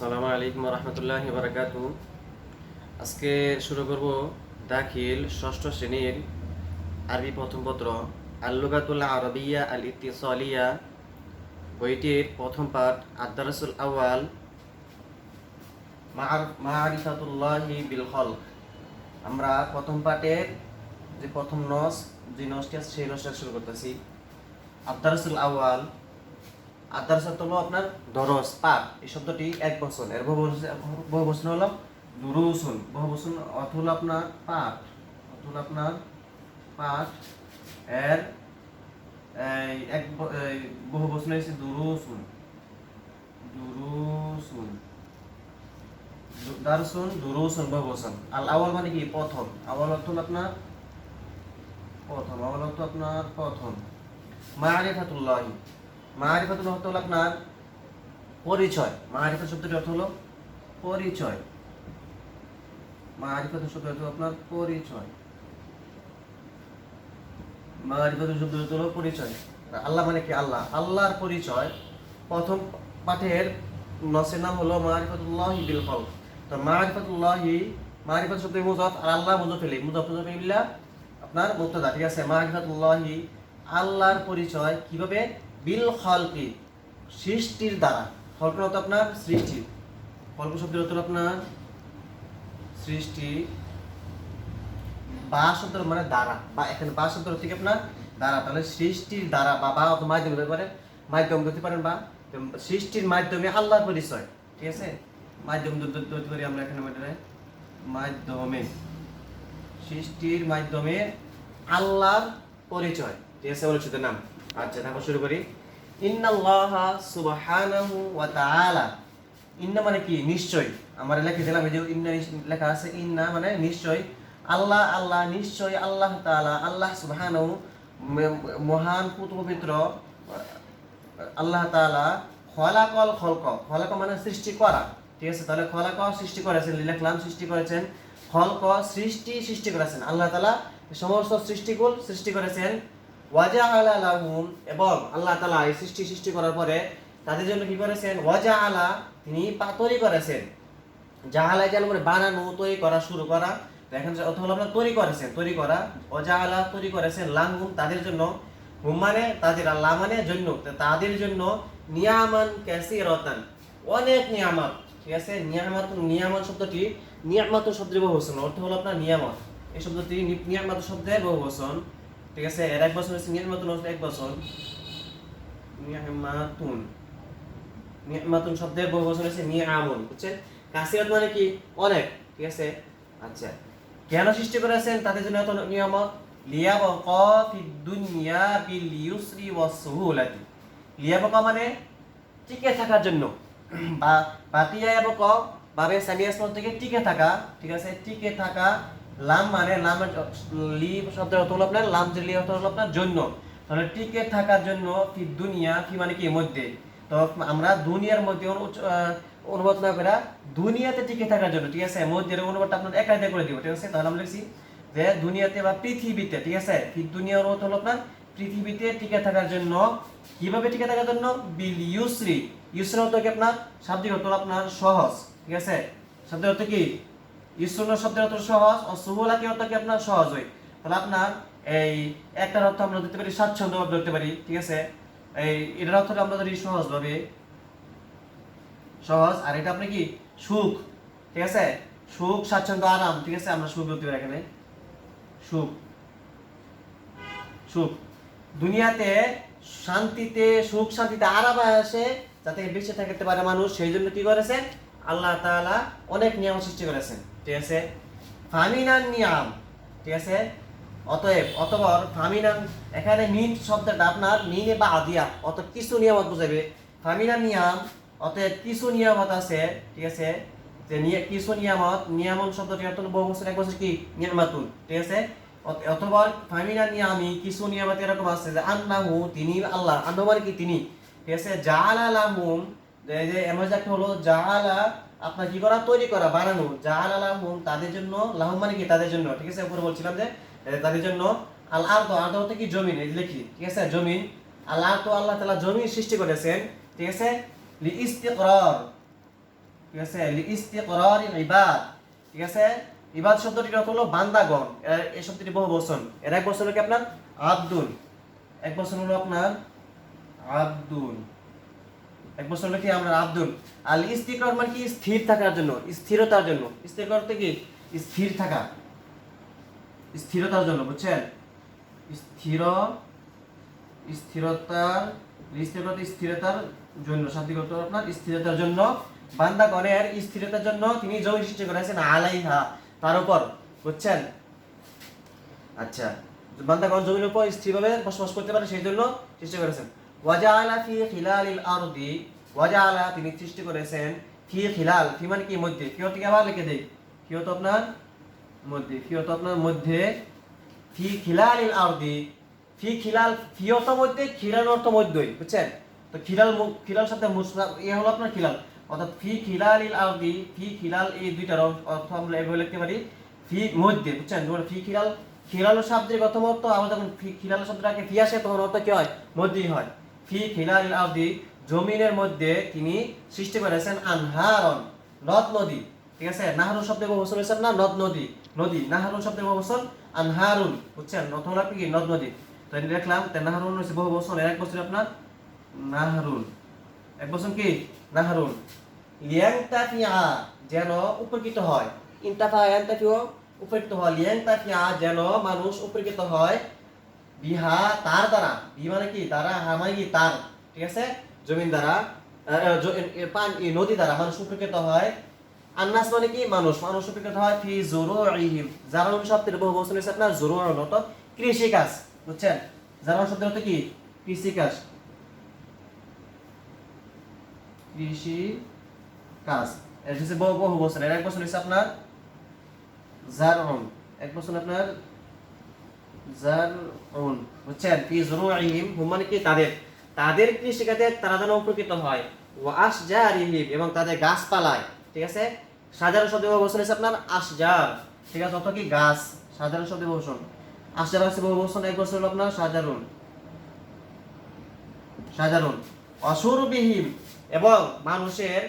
আসসালামু আলাইকুম রহমতুল্লাহ বারাকাত আজকে শুরু করব দাখিল ষষ্ঠ শ্রেণির আরবি প্রথম পত্র, আল্লুগাতুল আরবিয়া আল ইতিসলিয়া বইটির প্রথম পাঠ আদারসুল আওয়াল মারিফাতুল্লাহি বিল হল আমরা প্রথম পাঠের যে প্রথম নস, যে নসটি আছে সেই নসটা শুরু করতেছি। আদারসুল আওয়াল আদারস হলো আপনার দরস পাঠ এই শব্দটি এক বছর এর বহু বছর হলো দুরুসুন। বহু বছর অর্থ হলো আপনার পাঠ অর্থ হলো আপনার পাঠ এর এক বহু বছর হয়েছে দুরুসুন। দুরুসুন। দারসুন, দুরুসুন, বহু বছর আল আওয়াল মানে কি? প্রথম। আওয়াল অর্থ হলো আপনার প্রথম। আওয়াল অর্থ আপনার প্রথম। মারিফাতুল্লাহি। মারিফাতুল অর্থ হলো আপনার পরিচয়। মারিফাত শব্দটির অর্থ হলো পরিচয়। মারিফাত শব্দের অর্থ আপনার পরিচয়। মারিফাত শব্দের অর্থ হলো পরিচয়। আল্লাহ মানে কি? আল্লাহ। আল্লাহর পরিচয় প্রথম পাঠের নসের নাম হলো মারিফাতুল্লাহ বিল কল তো মারিফাতুল্লাহি মারিফাত শব্দের মুজাফ আর আল্লাহ মুজাফ ইলাইহি মুজাফ মুজাফ ইল্লা আপনার মুক্তদা ঠিক আছে? মারিফাতুল্লাহি আল্লাহর পরিচয় কীভাবে বিল খলকি, সৃষ্টির দ্বারা। খলকের অর্থ আপনার? সৃষ্টি। খলক শব্দের অর্থ আপনার সৃষ্টি। বা শব্দের মানে দ্বারা। বা এখানে বা শব্দের অর্থ কি আপনার? দ্বারা। তাহলে সৃষ্টির দ্বারা বা বা অত মাধ্যম হতে পারে। মাধ্যম ধরতে পারেন বা। সৃষ্টির মাধ্যমে আল্লাহর পরিচয়। ঠিক আছে? মাধ্যম ধরতে পারি আমরা এখানে মাধ্যমে। সৃষ্টির মাধ্যমে আল্লাহর পরিচয়। ঠিক আছে? পরিচিত নাম। আচ্ছা তারপর শুরু করি। ইন্নাল্লাহা সুবহানাহু ওয়া তাআলা। ইন্না মানে কি? নিশ্চয়। আমরা লিখে দিলাম, এই যে ইন্না লেখা আছে, ইন্না মানে নিশ্চয়। আল্লাহ আল্লাহ, নিশ্চয়, আল্লাহ তাআলা, আল্লাহ সুবহানাহু মহান পুত আল্লাহ তাআলা, খলাকল খলক। খলাক মানে সৃষ্টি করা। ঠিক আছে, তাহলে খলাক সৃষ্টি করেছেন লিখলাম, সৃষ্টি করেছেন। খলক সৃষ্টি সৃষ্টি করেছেন। আল্লাহ তাআলা সমস্ত সৃষ্টিগুল সৃষ্টি করেছেন। ওয়াজা আলা লাহুম, এবং আল্লাহ তাআলা এই সৃষ্টি সৃষ্টি করার পরে তাদের জন্য কি করেছেন? ওয়াজা আলা তিনি তৈরি করেছেন। জাহালা জাল মানে বানানো, তৈরি করা, শুরু করা এখন হলো আপনার তৈরি করেছেন, তৈরি করা অজাহালা তৈরি করেছেন লাহুম তাদের জন্য। হুম মানে তাদের আল্লাহ মানে জন্য তাদের জন্য নিয়ামান ক্যাসি রতান অনেক নিয়ামত, ঠিক আছে? নিয়ামত নিয়ামত শব্দটি নিয়ামত শব্দের বহু বচন অর্থ হলো আপনার নিয়ামত। এই শব্দটি নিয়ামত শব্দের বহু বচন ঠিক আছে, এর এক বছর হচ্ছে নিয়ামত এক বছর। নিয়ামাতুন। নিয়ামাতুন শব্দের বহু বচন হচ্ছে নিয়ামুন, বুঝছেন? কাসিরাত মানে কি? অনেক, ঠিক আছে? আচ্ছা। কেন সৃষ্টি করেছেন, তাদের জন্য এত নিয়ামত? লিয়াবকা ফিদ দুনিয়া বিল ইউসরি ওয়াস সুহুলাতি। লিয়াবকা মানে টিকে থাকার জন্য। বা বাতিয়া এবং বাবে সানিয়াস থেকে টিকে থাকা, ঠিক আছে? টিকে থাকা লাম মানে লাম লি শব্দের অর্থ হলো আপনার, লাম যে লি অর্থ হলো আপনার জন্য। তাহলে টিকে থাকার জন্য ফি দুনিয়া, ফি মানে কি? মধ্যে। তো আমরা দুনিয়ার মধ্যে অনু- অনুবাদ না করে দুনিয়াতে টিকে থাকার জন্য, ঠিক আছে? মধ্যের অনুবাদটা আপনার একাই করে দিব, ঠিক আছে? তাহলে আমরা লিখছি যে দুনিয়াতে বা পৃথিবীতে, ঠিক আছে? ফি দুনিয়ার অর্থ হলো আপনার পৃথিবীতে টিকে থাকার জন্য। কীভাবে টিকে থাকার জন্য? বিল ইউসরি। ইউসরি অর্থ কি আপনার? শাব্দিক অর্থ আপনার সহজ, ঠিক আছে? শব্দের অর্থ কি? ইসরুল শব্দের অর্থ সহজ ও সুহুলা কি অর্থ কি আপনার সহজ হয়? তাহলে আপনার এই একটার অর্থ আমরা ধরতে পারি স্বাচ্ছন্দ্য ভাবে ধরতে পারি, ঠিক আছে? এই এটার অর্থ আমরা ধরি সহজ ভাবে সহজ, আর এটা আপনি কি? সুখ, ঠিক আছে? সুখ, স্বাচ্ছন্দ্য, আরাম, ঠিক আছে? আমরা সুখ ধরতে পারি এখানে। সুখ। সুখ। দুনিয়াতে শান্তিতে, সুখ, শান্তিতে আরাম আসে, যাতে বেঁচে থাকতে পারে মানুষ। সেই জন্য কি করেছেন? আল্লাহ তাআলা অনেক নিয়ম সৃষ্টি করেছেন। ঠিক আছে? ফামিনান নিয়াম, ঠিক আছে? অতএব, অতপর ফামিনান, এখানে মিন শব্দটা আপনার মিনে বা আদিয়া অত কিছু নিয়ামত বুঝাবে ফামিনান নিয়াম, অতএব কিছু নিয়ামত আছে, ঠিক আছে? যে কিছু নিয়ামত, নিয়ামন শব্দটি অর্থ বহু বছর, এক বছর কি? নিয়ামাতুন ঠিক আছে? অথবা ফামিনা নিয়ামি, কিছু নিয়ামত এরকম আছে যে আন্নাহু, তিনি আল্লাহ। আন্নাহু মানে কি? তিনি, ঠিক আছে? জাআলা লাহুম যে, এমন একটা হলো জাআলা আপনার কি করা? তৈরি করা, বানানো জাআলা লাহুম তাদের জন্য লাহুম মানে কি? তাদের জন্য, ঠিক আছে? উপরে বলছিলাম যে তাদের জন্য আল আরদ আরদ হতে কি? জমিন, এই যে লিখি, ঠিক আছে? জমিন আল্লাহ তো আল্লাহ তালা জমিন সৃষ্টি করেছেন, ঠিক আছে? লি ইস্তিকরার, ঠিক আছে? ইস্তিকরার ইবাদ, ঠিক আছে? ইবাদ শব্দটির অর্থ হলো বান্দাগণ এই শব্দটি বহু বচন, এর এক বছর হলো কি আপনার? আব্দুল এক বছর হলো আপনার আব্দুল এক বছর হলো কি আমরা আব্দুল। আল ইস্তিকরার মানে কি? স্থির থাকার জন্য, স্থিরতার জন্য। করতে কি? স্থির থাকা। স্থিরতার জন্য, বুঝছেন? স্থির, স্থিরতার স্থিরতা স্থিরতার জন্য শান্তিগত আপনার স্থিরতার জন্য। বান্দা করে বান্দাগণের স্থিরতার জন্য তিনি জমি সৃষ্টি করেছেন আলাইহা, তার উপর, বুঝছেন? আচ্ছা বান্দা বান্দাগণ জমির উপর স্থিরভাবে বসবাস করতে পারে, সেই জন্য সৃষ্টি করেছেন। ওয়াজাআলা ফি খিলালিল আরদি ওয়াজাআলা তিনি সৃষ্টি করেছেন ফি খিলাল, ফি মানে কি? মধ্যে। ফিও থেকে আবার লিখে দেই। ফিও তো আপনার মধ্যে। ফিও তো আপনার মধ্যে ফি খিলালিল আরদি। ফি খিলাল ফিও তো মধ্যে, খিলাল অর্থ মধ্যই, বুঝছেন? তো খিলাল খিলাল সাথে এ হলো আপনার খিলাল। অর্থাৎ ফি খিলালিল আরদি, ফি খিলাল এই দুইটার অর্থ আমরা এভাবে লিখতে পারি। ফি মধ্যে, বুঝছেন? যখন ফি খিলাল খিলাল শব্দের প্রথম অর্থ আমরা যখন ফি খিলাল শব্দটাকে ফি আসে, তখন অর্থ কি হয়? মধ্যেই হয়। জমিনের মধ্যে তিনি সৃষ্টি করেছেন আনহারন নদ নদী। ঠিক আছে? নাহারুন শব্দের বহুবচন হয়েছে না? নদ নদী নদী। নাহারুন শব্দের বহুবচন আনহারুন, বুঝছেন? নদ হলো কি? নদ নদী। তো দেখলাম, তে নাহারুন হচ্ছে বহুবচন এক বছর আপনার নাহারুন। এক বছর কি? নাহারুন। লিয়াংতাফিয়া যেন উপকৃত হয়। ইনতাফা ইয়ান্তাফিও উপকৃত হয়। লিয়াংতাফিয়া যেন মানুষ উপকৃত হয়। বিহা তার দ্বারা। বি মানে কি? তারা হা মানে কি? তার। ঠিক আছে? জমিন দ্বারা। পান নদী দ্বারা মানুষ উপকৃত হয়। আন্নাস মানে কি? মানুষ। মানুষ উপকৃত হয় ফি জুরুইহিম। জারাউন শব্দের বহু বচন হচ্ছে আপনার, জুরুর অর্থ কৃষি কাজ বুঝছেন? জারাউন শব্দের অর্থ কি? কৃষি কাজ কৃষি কাজ এটা হচ্ছে বহু বহু বছর এর এক বছর হচ্ছে আপনার, জারউন। এক বছর আপনার জারউন, বুঝছেন? ফি কি? তাদের। তাদের কৃষিকাজে তারা যেন উপকৃত হয়। ওয়া আশজারিহিম, এবং তাদের গাছপালায়, ঠিক আছে? সাধারণ শব্দ বহুবচন হচ্ছে আপনার আশজার। ঠিক আছে? অত কি? গাছ। সাধারণ শব্দ বহুবচন আশজার হচ্ছে বহুবচন এক বছর হলো আপনার অসুরবিহীন, এবং মানুষের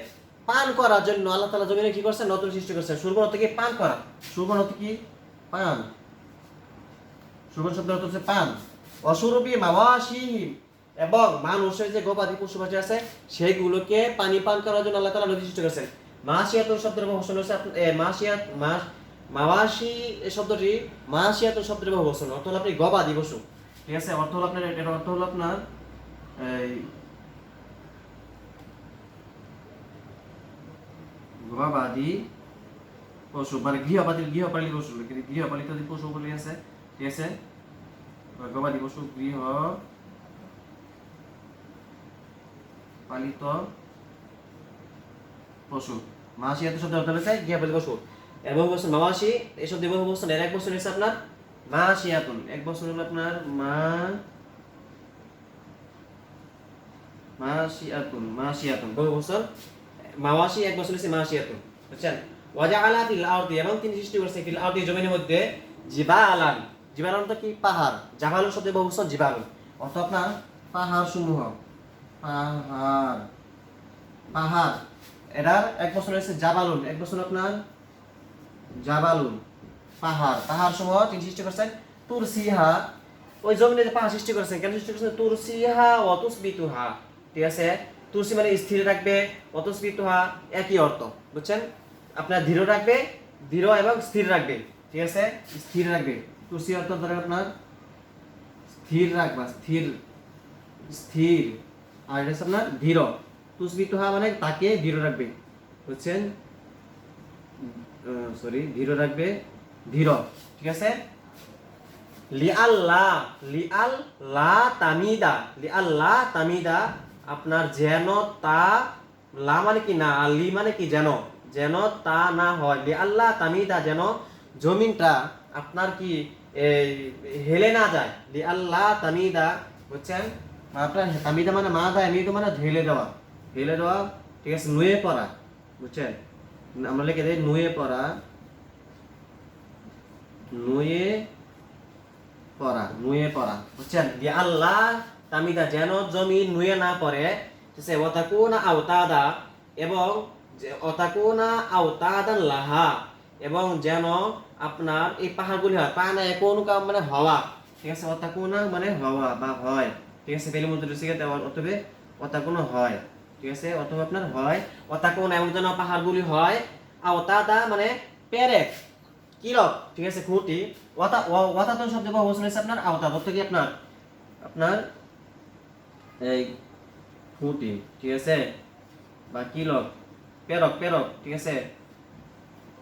পান করার জন্য আল্লাহ তালা জমিনে কি করছে? নতুন সৃষ্টি করছে। সুরবন অর্থ কি? পান করা। সুরবন অর্থ কি? পান। সুরবন শব্দ হচ্ছে পান। অসুরবি মাওয়াসিহীন এবং মানুষের যে গবাদি পশু পাখি আছে সেইগুলোকে পানি পান করার জন্য আল্লাহ তালা নদী সৃষ্টি করেছেন। মাসিয়াতুল শব্দের বহুবচন হচ্ছে মাসিয়াত মাস মাওয়াসি এই শব্দটি মাসিয়াতুল শব্দের বহুবচন অর্থ হলো আপনি গবাদি পশু। ঠিক আছে? অর্থ হলো আপনার এটার অর্থ হলো আপনার, এই গবাদি পশু মানে গৃহপালিত গৃহপালিত পশু গৃহপালিত পশু বলে আছে ঠিক গবাদি পশু গৃহ, পালিত পশু মাসি এত শব্দ গৃহপালিত পশু বছর বহু বছর এর এক বছর হচ্ছে আপনার? এক বছর হলো আপনার মা মাসিয়াতুন মাসিয়াতুন বহু বছর মাওয়াসি এক বছর হচ্ছে বুঝছেন? ওয়াজাআলা ফিল আরদি, এবং তিনি সৃষ্টি করেছে ফিল আরদি জমিনের মধ্যে জিবালান। জিবালান তো কি? পাহাড় জাবালু শব্দে বহু বছর জিবালুন অর্থ আপনার পাহাড় সমূহ। পাহাড় পাহাড় এটার এক বছর হচ্ছে জাবালুন। এক বছর আপনার জাবালুন। পাহাড় পাহাড় সমূহ তিনি সৃষ্টি করেছেন তুরসিহা ওই জমিনে যে পাহাড় সৃষ্টি করেছেন কেন সৃষ্টি করেছেন তুরসিহা অতুসবিতুহা ঠিক আছে? তুলসী মানে স্থির রাখবে অতুসবিতুহা একই অর্থ বুঝছেন আপনার ধীর রাখবে ধীর এবং স্থির রাখবে ঠিক আছে? স্থির রাখবে তুলসী অর্থ ধরে আপনার স্থির রাখবা, স্থির স্থির। আর এটা আপনার দৃঢ়। তুসবিতুহা মানে তাকে দৃঢ় রাখবে, বুঝছেন? সরি দৃঢ় রাখবে, দৃঢ়, ঠিক আছে? লিআল্লা লিআল লা তামিদা, লিআল্লা তামিদা, আপনার যেন তা লা মানে কি না লি মানে কি যেন যেন তা না হয়। লিআল্লা তামিদা যেন জমিনটা আপনার কি হেলে না যায়। লিআল্লা তামিদা, বুঝছেন? আপনার তামিদা মানে মা দেয় এমনি মানে ঢেলে দেওয়া। ঢেলে দেওয়া, ঠিক আছে, নুয়ে পড়া, বুঝছেন? আমরা লিখে দিই নুয়ে পড়া নুয়ে পড়া নুয়ে পড়া, বুঝছেন? যে আল্লাহ তামিদা যেন জমি নুয়ে না পড়ে, ঠিক আছে ওতাকুনা আওতাদা, এবং যে অতাকুনা আওতাদান লাহা এবং যেন আপনার এই পাহাড়গুলি হয়। পানা কোন কাম মানে হওয়া। ঠিক আছে অতাকুনা মানে হওয়া বা হয়। ঠিক আছে বেলি মধ্যে রসিকে অতবে অতাকুনা হয়। ঠিক আছে, অথবা আপনার হয়। অতাকুনা এমন যেন পাহাড়গুলি হয়। আওতাদা মানে পেরেক, কিরক, ঠিক আছে, খুঁটি। ওয়াতা ওয়াতাতন শব্দ বা হোসেন হচ্ছে আপনার? আওতা অর্থ কি আপনার? আপনার এই খুঁটি, ঠিক আছে, বা কিলক পেরক পেরক, ঠিক আছে।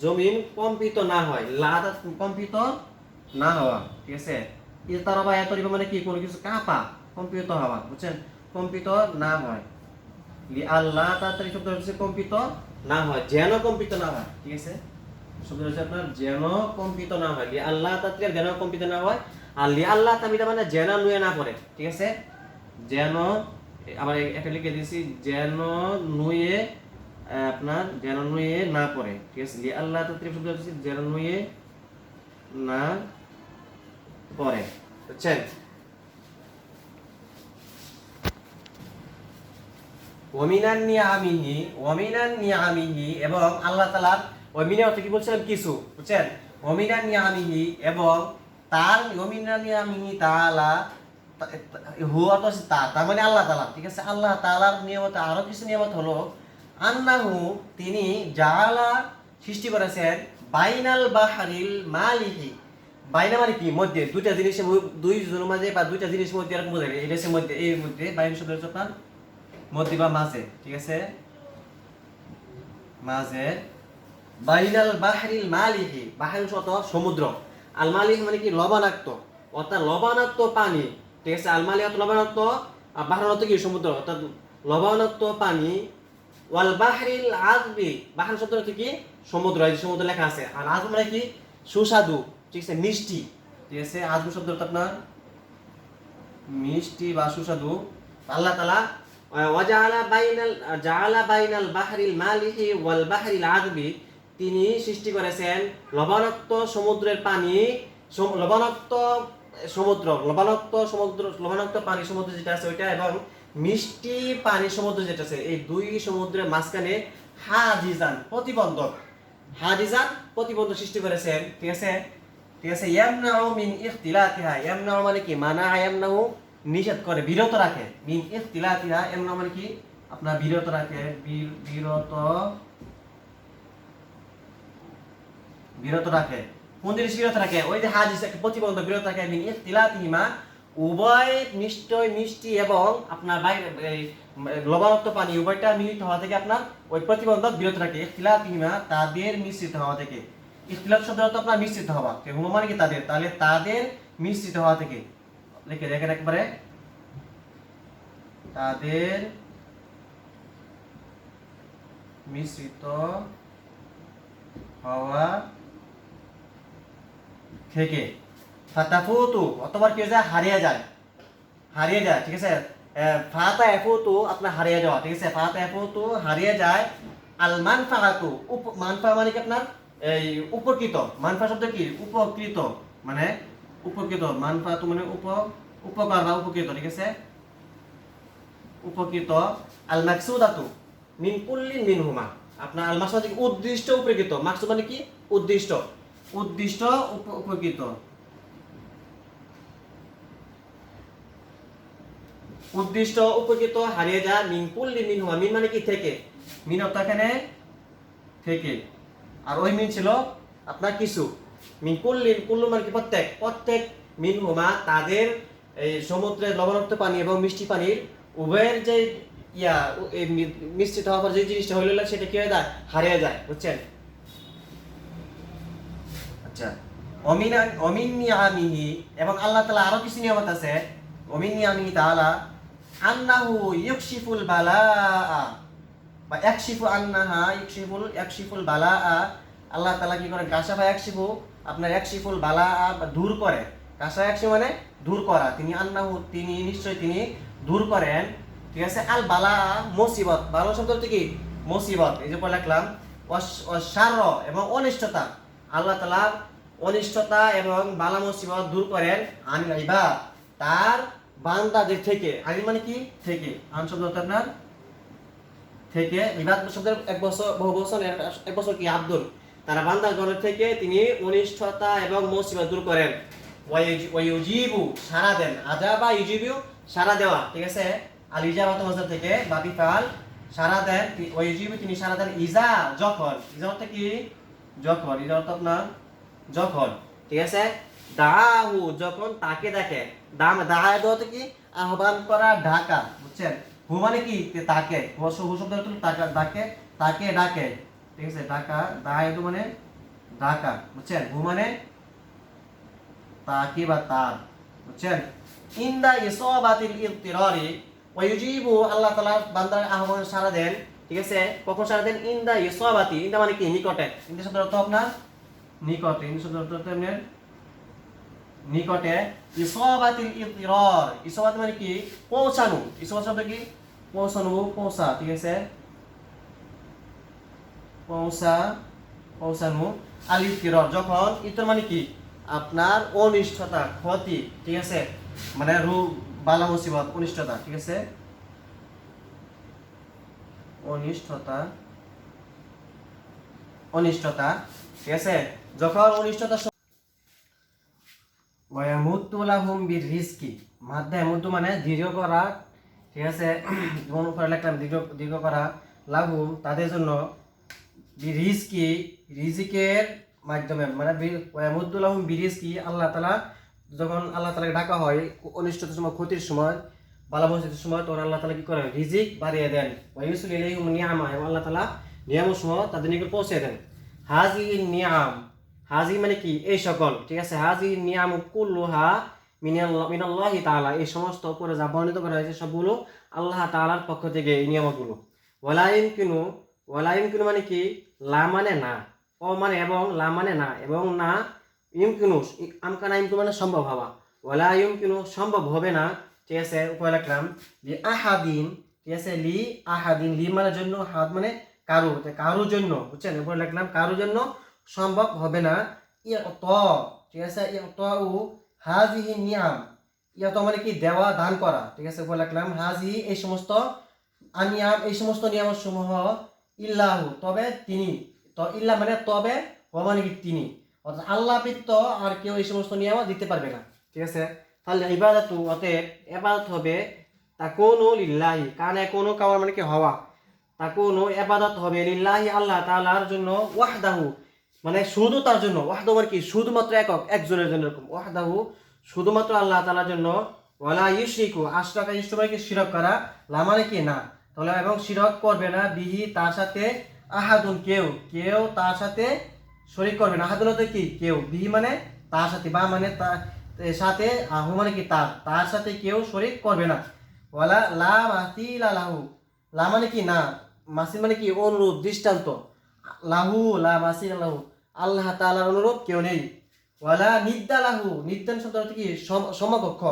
জমিন কম্পিত না হয়। লা কম্পিত না হওয়া ঠিক আছে? তারা বা এত মানে কি? কোনো কিছু কাঁপা কম্পিত হওয়া বুঝছেন? কম্পিত না হয়। লি আল্লাহ তাড়াতাড়ি শব্দ হচ্ছে কম্পিত না হয় যেন কম্পিত না হয়। ঠিক আছে? শব্দ হচ্ছে আপনার যেন কম্পিত না হয়। লি আল্লাহ তাড়াতাড়ি যেন কম্পিত না হয়। আর লি আল্লাহ তামিটা মানে যেন নুয়ে না পড়ে ঠিক আছে? যেন আবার একটা লিখে দিয়েছি যেন নুয়ে আপনার যেন নুয়ে না পড়ে, ঠিক আছে? লি আল্লাহ তাড়াতাড়ি শব্দ হচ্ছে যেন নুয়ে না পড়ে, বুঝছেন? ওমিনান নিয়ামিহি ওমিনান নিয়ামিহি এবং আল্লাহ তালার ওমিনা অর্থ কি বলছিলাম? কিছু, বুঝছেন? ওমিনান নিয়ামিহি এবং তার ওমিনান নিয়ামিহি তাআলা হুয়া তো হচ্ছে তা, তার মানে আল্লাহ তালা ঠিক আছে? আল্লাহ তালার নিয়মত, আরও কিছু নিয়মত হলো আন্নাহু তিনি জাআলা সৃষ্টি করেছেন বাইনাল বাহারিল মালিহি। বাইনা মানে কি? মধ্যে। দুইটা জিনিসের দুই জনের মাঝে বা দুইটা জিনিসের মধ্যে এরকম বোঝায়। এটা হচ্ছে মধ্যে, এই মধ্যে, বাইন শব্দ হচ্ছে আপনার মধ্যে বা মাঝে। ঠিক আছে? মাঝে। বাইনাল বাহরিল মালিহি। বাহরিল শত সমুদ্র। আল মালিহ মানে কি? লবণাক্ত। অর্থাৎ লবণাক্ত পানি। ঠিক আছে? আল মালিহ অর্থ লবণাক্ত। আর বাহর অর্থ কি? সমুদ্র। অর্থাৎ লবণাক্ত পানি ওয়াল বাহরিল আজবি বাহর শব্দ হচ্ছে কি? সমুদ্র, এই সমুদ্র লেখা আছে। আর আজ মানে কি? সুস্বাদু, ঠিক আছে, মিষ্টি। ঠিক আছে আজবু শব্দ আপনার মিষ্টি বা সুস্বাদু। আল্লাহ তালা ওয়াজালা বাইনাল, জাআলা বাইনাল বাহরিল মালিহি ওয়াল বাহরিল আযবি তিনি সৃষ্টি করেছেন লবণাক্ত সমুদ্রের পানি লবণাক্ত সমুদ্র লবণাক্ত সমুদ্র, লবণাক্ত পানি সমুদ্র যেটা আছে ওইটা এবং মিষ্টি পানি সমুদ্র যেটা আছে, এই দুই সমুদ্রের মাঝখানে হাজিজান প্রতিবন্ধক। হাজিজান প্রতিবন্ধক সৃষ্টি করেছেন ঠিক আছে? ঠিক আছে ইয়ামনাউ মিন ইখতিলাতিহা। ইয়ামনাউ মানে কি? মানা ইয়ামনাউ নিষেধ করে, বিরত রাখে। মিন ইখতিলাতিহা ইয়ামনাউ মানে কি? আপনার বিরত রাখে বিরত বিরত রাখে। কোন জিনিস বিরত রাখে? ওই যে একটা প্রতিবন্ধক বিরত রাখে, মিন ইখতিলাতিহিমা। উভয় নিশ্চয় মিষ্টি এবং আপনার লবণাক্ত পানি, উভয়টা মিলিত হওয়া থেকে আপনার ওই প্রতিবন্ধক বিরত রাখে ইখতিলাতিহিমা তাদের মিশ্রিত হওয়া থেকে। ইখতিলাত শব্দ আপনার মিশ্রিত হওয়া। হুমা মানে কি তাদের? তাহলে তাদের মিশ্রিত হওয়া থেকে। লিখে দেখেন একবারে তাদের মিশ্রিত হওয়া থেকে। ফাতাফুতু অথবা কি হয়ে যায়? হারিয়ে যায়। হারিয়ে যায়, ঠিক আছে? ফাতা এফুতু আপনার হারিয়ে যাওয়া, ঠিক আছে? ফাতা এফুতু হারিয়ে যায়। আল মানফাহাতু উপ, মানফা মানে কি আপনার? এই উপকৃত। মানফা শব্দ কি? উপকৃত। মানে উপকৃত। মানফাতু মানে উপ, উপকার বা উপকৃত, ঠিক আছে? উপকৃত। আল মাকসুদাতু, মিন কুল্লি মিন হুমা আপনার আল মাকসুদ উদ্দিষ্ট উপকৃত। মাকসুদ মানে কি? উদ্দিষ্ট। উদ্দিষ্ট, উপ- উপকৃত। উদ্দিষ্ট উপকৃত হারিয়ে যা মিন কুল্লি মিন হুমা মিন মানে কি? থেকে। মিন অর্থ এখানে থেকে। আর ওই মিন ছিল আপনার কিছু। মিন কুল্লি কুল্লু মানে কি? প্রত্যেক। প্রত্যেক মিন হুমা তাদের এই সমুদ্রের লবণাক্ত পানি এবং মিষ্টি পানির উভয়ের যে ইয়া মিশ্রিত হওয়ার পর যে জিনিসটা হইল সেটা কি হয়ে যায়? হারিয়ে যায়। বুঝছেন? আচ্ছা। অমিনা অমিন নিয়ামিহি এবং আল্লাহ তাআলা আরও কিছু নিয়ামত আছে। অমিন নিয়ামিহি তাআলা আন্নাহু ইউকশিফুল বালাআ। বা একশিফু আন্নাহা ইকশিফুল একশিফুল বালা আল্লাহ তালা কি করে? কাশাফা একশিফু, আপনার একশিফুল বালা বা দূর করে। কাশা একশি মানে দূর করা। তিনি আন্নাহু, তিনি নিশ্চয় তিনি দূর করেন। ঠিক আছে? আল বালা মুসিবত। বালা শব্দ হচ্ছে কি? মুসিবত। এই যে পরে লিখলাম অস- অসার এবং অনিষ্টতা। আল্লাহ তালা অনিষ্টতা এবং বালা মুসিবত দূর করেন আনিল ইবাদ। তার বান্দাদের থেকে আনিল মানে কি? থেকে। আন শব্দ আপনার? থেকে। ইবাদ শব্দের এক বছর, বহু বছর এক- বছর কি আব্দুল? তারা বান্দার গণের থেকে তিনি অনিষ্টতা এবং মুসিবত দূর করেন। ওয়াইউজিবু সারা দেন। আজাবা ইউজিবু সারা দেওয়া। ঠিক আছে? আল ইজাবাত মজার থেকে। বাপি ফাল সারা দেন। ওয়াইউজিবু, তিনি সারা দেন। ইজা, যখন। ইজা অর্থ কি? যখন। ইজা অর্থ আপনার, যখন। ঠিক আছে? দাহু, যখন তাকে দেখে। দাম দাহায় দেওয়াতে কি? আহ্বান করা ঢাকা, বুঝছেন? হু মানে কি? তাকে ডাকে তাকে ডাকে। ঠিক আছে দাহায় মানে বুঝছেন? হু মানে তাকে বা তার, বুঝছেন? ইন্দা ইসবাতিল ইফতিরারি ওয়া ইউজিবু, আল্লাহ তাআলা বান্দার আহ্বান সারা দেন। ঠিক আছে? কখন সারা দেন? ইন্দা ইসবাতি ইন্দা মানে কি? নিকটে। ইন্দা শব্দের অর্থ আপনার নিকটে। ইন্দা শব্দের অর্থ আপনার নিকটে ইসবাতিল ইফতিরার ইসবাত মানে কি? পৌঁছানো। ইসবাত শব্দ কি? পৌঁছানো, পৌঁছা, ঠিক আছে? পৌঁছা, পৌঁছানো, আল ইফতিরার যখন ইতর মানে কি? আপনার অনিষ্টতা ক্ষতি, ঠিক আছে? মানে রোগ বালা মুসিবত অনিষ্টতা ঠিক আছে? অনিষ্টতা অনিষ্টতা ঠিক আছে? যখন অনিষ্টতা ওয়ামুদ্দু লাহুম বিরিজকি মাদ্দা মুদ্দু মানে দীর্ঘ করা, ঠিক আছে? যেমন উপরে লিখলাম দীর্ঘ দীর্ঘ করা। লাহুম তাদের জন্য বিরিজকি রিজিকের মাধ্যমে মানে বি- ওয়ামুদ্দু লাহুম বিরিজকি আল্লাহ তালা যখন আল্লাহ তালাকে ডাকা হয়, অনিষ্টতার সময়, ক্ষতির সময় বালা মসজিদের সময়, তখন আল্লাহ তালা কি করে রিজিক বাড়িয়ে দেন। ওয়াইসুল ইলাইহিম নিয়ামা, এবং আল্লাহ তালা নিয়ামত সময় তাদের নিকট পৌঁছে দেন। হাজি নিয়াম হাজি মানে কি? এই সকল, ঠিক আছে? হাজি নিয়াম কুল্লুহা মিনাল্লাহ তাআলা, এই সমস্ত উপরে যা বর্ণিত করা হয়েছে সবগুলো আল্লাহ তালার পক্ষ থেকে এই নিয়ামতগুলো। ওয়ালাইম কিনু ওয়ালাইম কিনু মানে কি? লা মানে না ও মানে এবং, লা মানে না, এবং না ইম কিনু আমকানা ইমকু মানে সম্ভব হওয়া। ওয়ালা ইম কিনু সম্ভব হবে না, ঠিক আছে, উপরে লিখলাম লি আহাদিন, ঠিক আছে, লি আহাদিন, লি মানে জন্য, হাত মানে কারু কারুর জন্য, বুঝছেন? উপরে লিখলাম কারুর জন্য সম্ভব হবে না। ইয়া ত ঠিক আছে? ইয়া ত উ হাজিহি নিয়াম। ইয়া তো মানে কি? দেওয়া দান করা ঠিক আছে? উপরে লিখলাম হাজি এই সমস্ত আনিয়াম, এই সমস্ত নিয়ামত সমূহ ইল্লাহু, তবে তিনি। তো, ইল্লা মানে তবে ও মানে কি তিনি। অর্থাৎ আল্লাহ ব্যতীত আর কেউ এই সমস্ত নিয়ামত দিতে পারবে না। ঠিক আছে? তাহলে ইবাদতু, অতএব এবাদত হবে তাকুনু লিল্লাহি। কানে কোনো, কাওয়ার মানে কি? হওয়া। তাকুনু, এবাদত হবে লিল্লাহি আল্লাহ তাআলার জন্য ওয়াহদাহু। মানে শুধু তার জন্য, ওয়াহদাহু মানে কি? শুধুমাত্র একক, একজনের জন্য এরকম। ওয়াহদাহু শুধুমাত্র আল্লাহ তাআলার জন্য, ওয়ালা ইউশরিকু, আশরাকা ইশরাক মানে কি শিরক করা, লা মানে কি? না। তাহলে এবং শিরক করবে না, বিহি তার সাথে আহাদুন, কেউ। কেউ তার সাথে শরিক করবে না। আহাদুন হতে কি? কেউ। বিহি মানে তার সাথে, বা মানে তার সাথে, আহু মানে কি? তার। তার সাথে কেউ শরিক করবে না। ওয়ালা লা মাসিলা লাহু। লা মানে কি? না। মাসিল মানে কি? অনুরূপ, দৃষ্টান্ত। লাহু, লা মাসিলা লাহু। আল্লাহ তাআলার অনুরূপ কেউ নেই। ওয়ালা নিদ্দা লাহু নিদ্দান শব্দ অর্থ কি? সম- সমকক্ষ।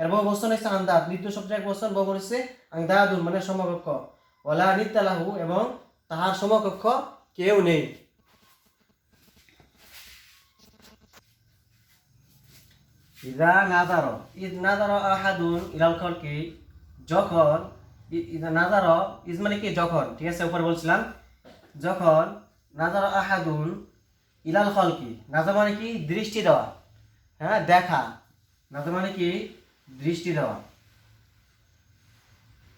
এর বহু বচন হচ্ছে আন্দাজ। নিদ্য শব্দ এক বচন, বহু হচ্ছে আন্দাদুন মানে সমকক্ষ। ওয়ালা নিদ্দা লাহু এবং তাহার সমকক্ষ কেউ নেই। ইদা নাদার ইদ নাদার আহাদুন ইলাল খলকি যখন নাদার ইজ মানে কি? যখন। ঠিক আছে, উপরে বলছিলাম। যখন নাদার আহাদুন ইলাল খলকি। নাজার মানে কি? দৃষ্টি দেওয়া। হ্যাঁ দেখা। নাজার মানে কি? দৃষ্টি দেওয়া।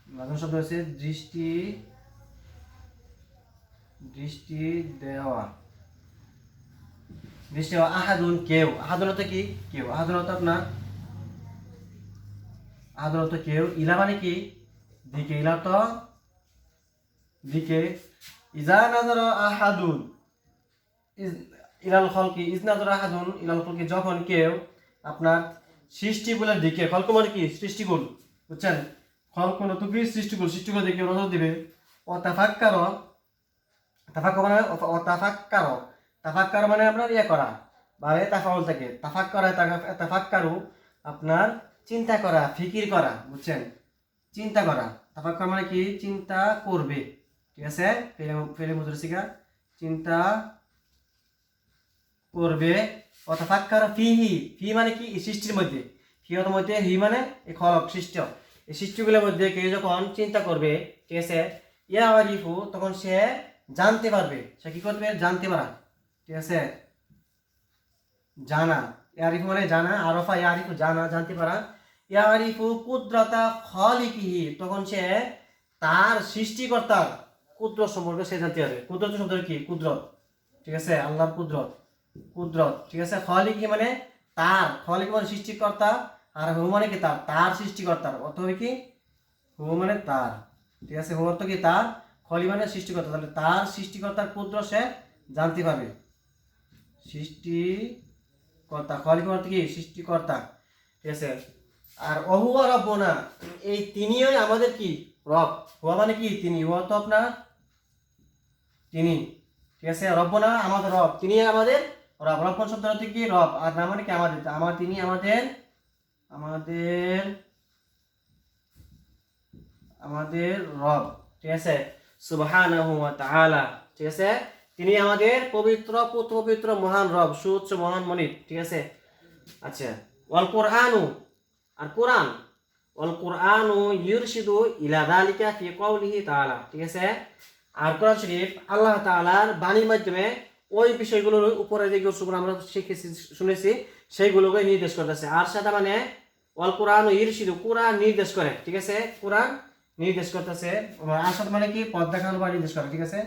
নাজার শব্দ হচ্ছে দৃষ্টি দৃষ্টি দেওয়া। দৃষ্টি দেওয়া। আহাদুন কেউ। আহাদুন হতে কি? কেউ। আহাদুন হতো আপনার? আহাদুন হতো কেউ। ইলা মানে কি? দিকে ইলা তো দিকে। ইজা নাজার আহাদুন। ইলাল খলকি ইজ নাজার আহাদুন ইলাল খলকি যখন কেউ আপনার সৃষ্টিগুলোর দিকে, খলক মানে কি? সৃষ্টিগুল বুঝছেন? খলক মানে তো কি? সৃষ্টিগুল সৃষ্টিগুলো দিকে নজর দিবে। ও তাফাক্কার তাফাক্কার মানে ও তাফাক্কার তাফাক্কার মানে আপনার ইয়ে করা বা এ তাফাউল থেকে। তাফাক্কার তাফাক্কারু আপনার চিন্তা করা, ফিকির করা, বুঝছেন? চিন্তা করা। তাফাক্কার মানে কি? চিন্তা করবে। ঠিক আছে? ফেলে ফেলে মুদ্রসিকা চিন্তা করবে। অতাফাক্কার ফিহি ফি মানে কি? সৃষ্টির মধ্যে। ফিহর মধ্যে, হি মানে এই খলক, সৃষ্ট। এই সৃষ্টিগুলোর মধ্যে কেউ যখন চিন্তা করবে ঠিক আছে ইয়া আরিফু, তখন সে জানতে পারবে। সে কি করবে? জানতে পারা। ঠিক আছে? জানা। ইয়ারিফু মানে জানা। আরফা ইয়ারিফু জানা, জানতে পারা। ইয়ারিফু কুদ্রতা খলিকিহি, তখন সে তার সৃষ্টিকর্তার কুদরত সম্পর্কে সে জানতে পারবে। কুদরত শব্দ কি? কুদরত। ঠিক আছে? আল্লাহর কুদরত। কুদরত ঠিক আছে? খলিকি মানে তার খলিকি মানে সৃষ্টিকর্তা আর হু মানে কি তার? তার সৃষ্টিকর্তার। অর্থ হবে কি? হু মানে তার, ঠিক আছে? হু অর্থ কি? তার। খলি মানে সৃষ্টিকর্তা। তাহলে তার সৃষ্টিকর্তার কুদরত সে জানতে পারবে। সৃষ্টিকর্তা। খলিকি অর্থ কি? সৃষ্টিকর্তা। ঠিক আছে? আর অহুয়া রব্বনা, এই তিনিই আমাদের কি? রব। হুয়া মানে কি? তিনি। হুয়া তো আপনার? তিনি। ঠিক আছে? রব্বনা আমাদের রব। তিনি আমাদের রব রব্বন শব্দ হচ্ছে কি? রব। আর না মানে কি? আমাদের, আমার, তিনি আমাদের আমাদের আমাদের রব। ঠিক আছে? সুবহানাহু ওয়া তাআলা। ঠিক আছে? তিনি আমাদের পবিত্র পুত পবিত্র, মহান রব, সুউচ্চ, মহান মনিত ঠিক আছে? আচ্ছা। ওয়াল কোরআনু। আর কোরআন? ওয়াল কোরআনু ইউরশিদু ইলা যালিকা ফি কওলিহি তাআলা। ঠিক আছে? আর কোরআন শরীফ আল্লাহ তাআলার বাণীর মাধ্যমে ওই বিষয়গুলোর উপরে যে গুলো আমরা শিখেছি, শুনেছি, সেইগুলোকে নির্দেশ করতেছে। আর সাথে মানে ওয়াল কোরআন ও ইরশিদু, কোরআন নির্দেশ করে, ঠিক আছে? কোরআন নির্দেশ করতেছে আর সাথে মানে কি? পথ দেখানো বা নির্দেশ করে, ঠিক আছে?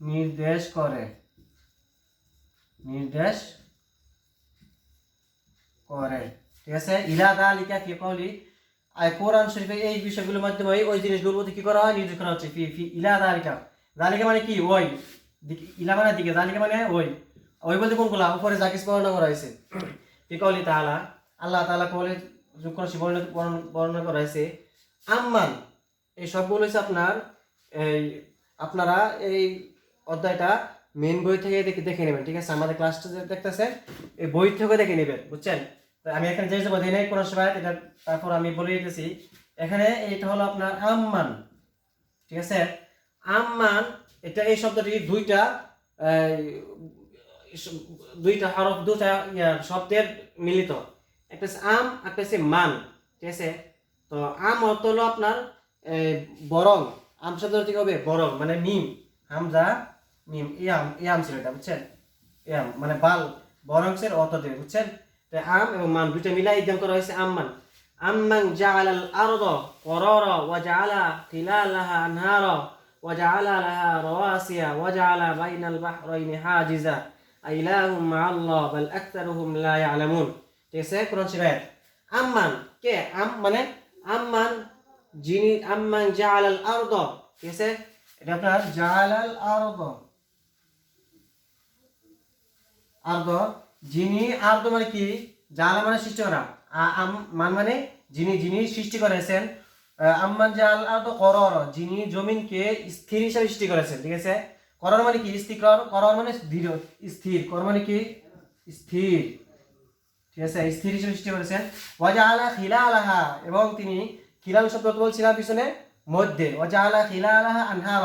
নির্দেশ করে। নির্দেশ করে, ঠিক আছে? ইলা দালিকা কি কলি আর কোরআন শরীফে এই বিষয়গুলোর মাধ্যমে ওই জিনিসগুলোর প্রতি কি করা হয়? নির্দেশ করা হচ্ছে, ফি ফি, ইলা দালিকা। দালিকা মানে কি? ওই দিকে ইলা মানে দিকে দালিকা মানে ওই ওই বলতে কোনগুলা উপরে যা কিছু বর্ণনা করা হয়েছে কি কওলি আল্লাহ তাআলা কওলে যুক্র বর্ণনা করা হয়েছে, আম্মান, এই সবগুলো হচ্ছে আপনার, এই, আপনারা এই অধ্যায়টা মেন বই থেকে দেখে দেখে নেবেন, ঠিক আছে? আমাদের ক্লাসটা যে দেখতেছে এই বই থেকে দেখে নেবেন, বুঝছেন? আমি এখানে যে যাব দিনে কোনো সময় এটা তারপর আমি বলে দিতেছি। এখানে এটা হলো আপনার আম্মান, ঠিক আছে? আম্মান এটা এই শব্দটি দুইটা দুইটা হরফ দুটা শব্দের মিলিত। একটা হচ্ছে আম, একটা হচ্ছে মান, ঠিক আছে? তো আম অর্থ হলো আপনার বরং। আম শব্দ ঠিক হবে? বরং মানে মিম। হামজা মিম। ইয়াম ইয়াম ছিল এটা, বুঝছেন? ইয়াম মানে বাল। বরংসের অর্থ দেবে বুঝছেন? আম এবং মান দুইটা মিলাই ইদাম করা হয়েছে আম্মান। আম্মান জাআলাল আরদ করারা ওয়া জাআলা খিলালাহা আনহারা। ওয়া জাআলা লাহা রাওয়াসিয়া ওয়া জাআলা বাইনাল বাহরাইনি হাজিজা আইলাহুম মাআল্লাহ বাল আকতারুহুম লা ঠিক আছে, কোরআন শরীফ আম্মান, কে? আম মানে আম্মান, যিনি আম্মান জাআলাল আরদ। ঠিক আছে, এটা আপনার জাআলাল আরদ। আর্দ, যিনি আর্দ মানে কি? জালা মানে সৃষ্টি করা আম মান মানে যিনি যিনি সৃষ্টি করেছেন। আম্মান জাল আর্দ করর, যিনি জমিনকে স্থির হিসাবে সৃষ্টি করেছেন, ঠিক আছে? করর মানে কি? স্থির করর মানে দৃঢ়, স্থির। কর মানে কি? স্থির। ঠিক আছে? স্থির হিসেবে সৃষ্টি করেছেন। ওয়াজা আলা খিলা আলাহা এবং তিনি খিলাল শব্দ তো বলছিলাম পিছনে? মধ্যে। ওয়াজা আলা খিলা আলাহা আনহার,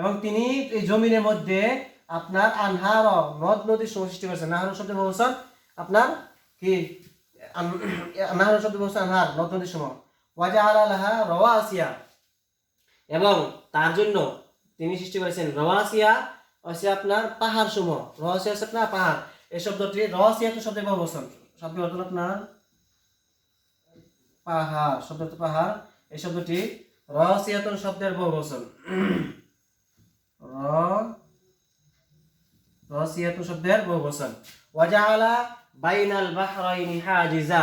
এবং তিনি এই জমিনের মধ্যে আপনার আনহার, নদ নদীর সমূহ সৃষ্টি করেছেন। নাহর শব্দ বহুসন আপনার কি? নাহর শব্দ বহুসন আনহার, নদ নদীর সমূহ আলাহা এবং তার জন্য তিনি সৃষ্টি করেছেন রওয়াসিয়া, হচ্ছে আপনার পাহাড় সমূহ রহস্য হচ্ছে আপনার পাহাড়। এই শব্দটি রহস্যিয়া তো শব্দের বহু বচন শব্দ অর্থ আপনার? পাহাড়। শব্দ পাহাড়। এই শব্দটি রহস্যাতন শব্দের বহু বচন র রহস্যাতন শব্দের বহু বচন ওয়াজাআলা বাইনাল বাহরাইনি হাজিজা।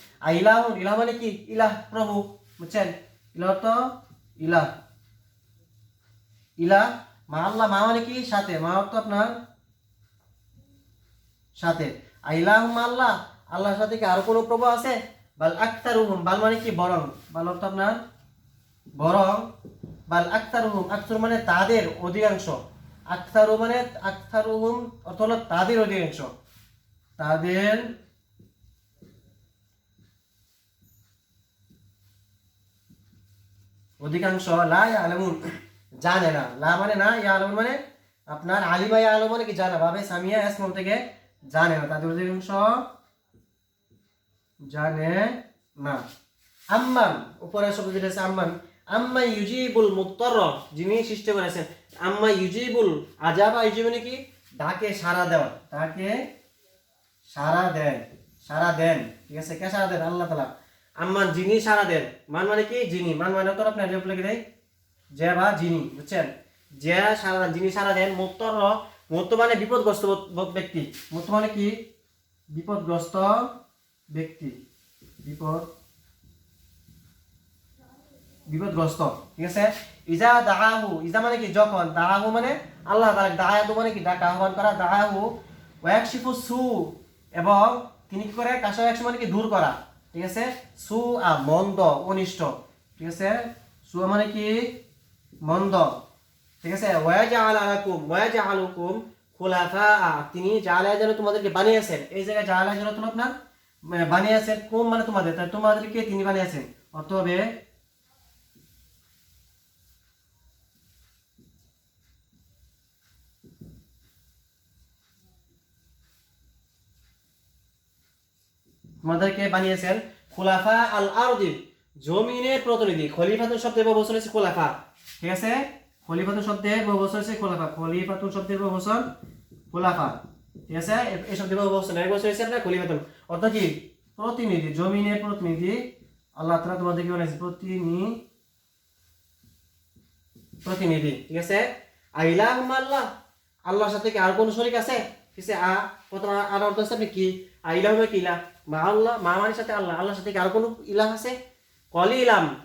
আ ইলাহুম ইলাহ মানে কি ইলাহ প্রভু বুঝছেন ইলাহ অর্থ ইলাহ ইলাহ মা আল্লাহ মা মানে কি সাথে মা অর্থ আপনার সাথে আইলাহ আল্লাহ আল্লাহর সাথে কি আরও কোনো প্রভু আছে বাল আক্তারুহুম বাল মানে কি বরং বাল অর্থ আপনার বরং বাল আক্তারুহুম আক্তার মানে তাদের অধিকাংশ আক্তারু মানে আক্তারুহুম অর্থ হলো তাদের অধিকাংশ তাদের অধিকাংশ লা আলমুন জানে না। লা মানে না, ইয়া আলমুন মানে আপনার আলিমা ইয়া আলম মানে কি জানা? ভাবে সামিয়া এসমন থেকে জানে না। তাদের অধিকাংশ জানে না। আম্মান উপরে শব্দ যেটা আছে আম্মান আম্মা ইউজিবুল মুত্তর, যিনি সৃষ্টি করেছেন আম্মা ইউজিবুল আজাবা ইউজিব মানে কি? ডাকে সারা দেওয়া। ডাকে সারা দেন সারা দেন। ঠিক আছে? কে সারা দেন? আল্লাহ তালা আম্মান যিনি সারা দেন। মান মানে কি? যিনি মান মানে তো আপনার রেপ লেগে দেয় যে বা যিনি বুঝছেন? যে সারা যিনি সারা দেন। মুক্তর মুক্ত মানে বিপদগ্রস্ত ব্যক্তি। মুক্ত মানে কি? বিপদগ্রস্ত ব্যক্তি। বিপদ বিপদগ্রস্ত। ঠিক আছে? ইজা দাহাহু ইজা মানে কি? যখন। দাহাহু মানে আল্লাহ তাআলা। দাহাহু মানে কি? ডাকা আহ্বান করা। দাহাহু ওয়াকশিফু সু। এবং তিনি কি করে? কাশা মানে কি? দূর করা। ঠিক আছে? সু আ মন্দ, অনিষ্ট। ঠিক আছে? সু মানে কি? মন্দ। ঠিক আছে? ওয়াজা আলাকুম ওয়াজা আলুকুম খোলাফা। তিনি জালা যেন তোমাদেরকে বানিয়েছেন। এই জায়গায় জালা যেন তোমার আপনার বানিয়েছেন, কুম মানে তোমাদের। তাই তোমাদেরকে তিনি বানিয়েছেন। অর্থ তোমাদেরকে বানিয়েছেন খোলাফা আল আরদি জমিনের প্রতিনিধি খলিফাতুল শব্দের বহুবচন হচ্ছে খোলাফা ঠিক আছে খলিফাতুল শব্দের বহুবচন হচ্ছে খোলাফা খলিফাতুল শব্দের বহুবচন খোলাফা ঠিক আছে এই শব্দের বহুবচন এক বছর হচ্ছে আপনার খলিফাতুল অর্থ কি প্রতিনিধি জমিনের প্রতিনিধি আল্লাহ তাআলা তোমাদেরকে বানিয়েছে প্রতিনিধি প্রতিনিধি ঠিক আছে আইলা আল্লাহ আল্লাহর সাথে কি আর কোন শরিক আছে ঠিক আছে আ প্রথম আর অর্থ হচ্ছে আপনি কি আইলা হবে কি মা আল্লাহ, মা মানির সাথে আল্লাহ, আল্লাহর সাথে কি আর কোন ইলাহ আছে? কলিলাম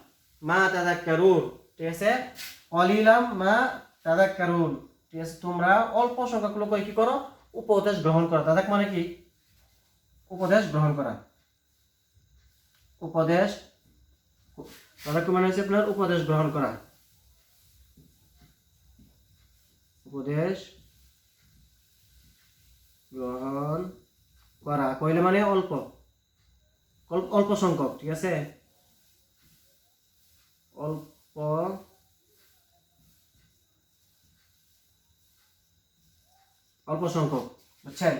মা তাদাক্কারুন ঠিক আছে? কলিলাম মা তাদাক্কারুন ঠিক আছে? তোমরা অল্প সংখ্যক লোক কি করো? উপদেশ গ্রহণ করো। তাদাক মানে কি? উপদেশ গ্রহণ করা। উপদেশ তাদাক মানে হচ্ছে আপনার উপদেশ গ্রহণ করা। উপদেশ গ্রহণ করা। কইলে মানে অল্প- অল্প সংখ্যক ঠিক আছে? অল্প অল্প সংখ্যক বুঝছেন?